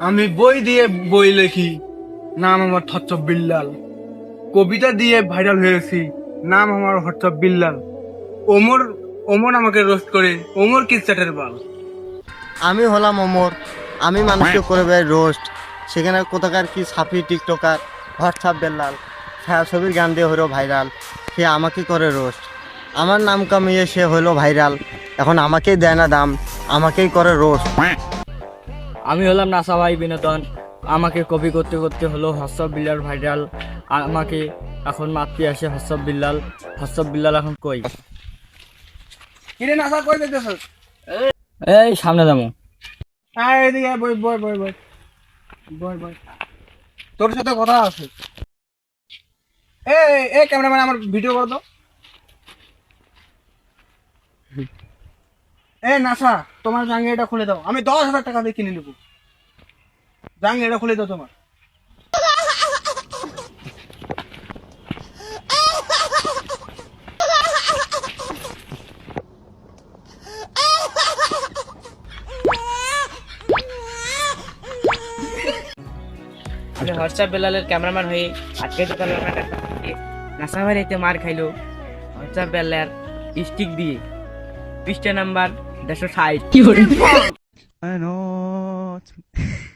আমি বই দিয়ে বই লিখি। নাম আমার থচ্চব বিল্লাল। কবিতা দিয়ে ভাইরাল হয়েছি। নাম আমার হচ্চব বিল্লাল। ওমর ওমর আমাকে রোস্ট করে। ওমর কি চ্যাটের বাল? আমি হলাম ওমর। আমি মানুষকে করে বেড়াই রোস্ট সেখানে কোথাকার কি সাফি টিকটকার হোয়াটসঅ্যাপ বেল্লাল। ছায়া ছবির গান দিয়ে হলো ভাইরাল সে আমাকে করে রোস্ট আমার নাম কামিয়ে সে হলো ভাইরাল এখন আমাকেই দেয় না দাম। আমাকেই করে রোস্ট আমি হলাম নাসা ভাই বিনোদন। আমাকে কপি করতে করতে হলো হসব বিল্লাল ভাইরাল। আমাকে এখন মাতৃ আসে হসব বিল্লাল। হসব বিল্লাল এখন কই? কিরে নাসা কই যেতেছ এই সামনে যাব। আয় এদিকে বই বই বই বই। বই বই। তোর সাথে কথা আছে। এ এ ক্যামেরাম্যান আমার ভিডিও করে দাও। এ, নাসা, তোমার জাঙ্গিয়াটা খুলে দাও। আমি দশ হাজার টাকা দিয়ে কিনে নেব। জাঙ্গিয়াটা খুলে দাও তোমার। আমি হোয়াটসঅ্যাপ বেলালের ক্যামেরাম্যান হয়ে আজকে দোকান নাসা ভাই মার খাইলো। হোয়াটসঅ্যাপ বেলার স্টিক দিয়ে। পৃষ্ঠা নাম্বার দেড়শো ষাট।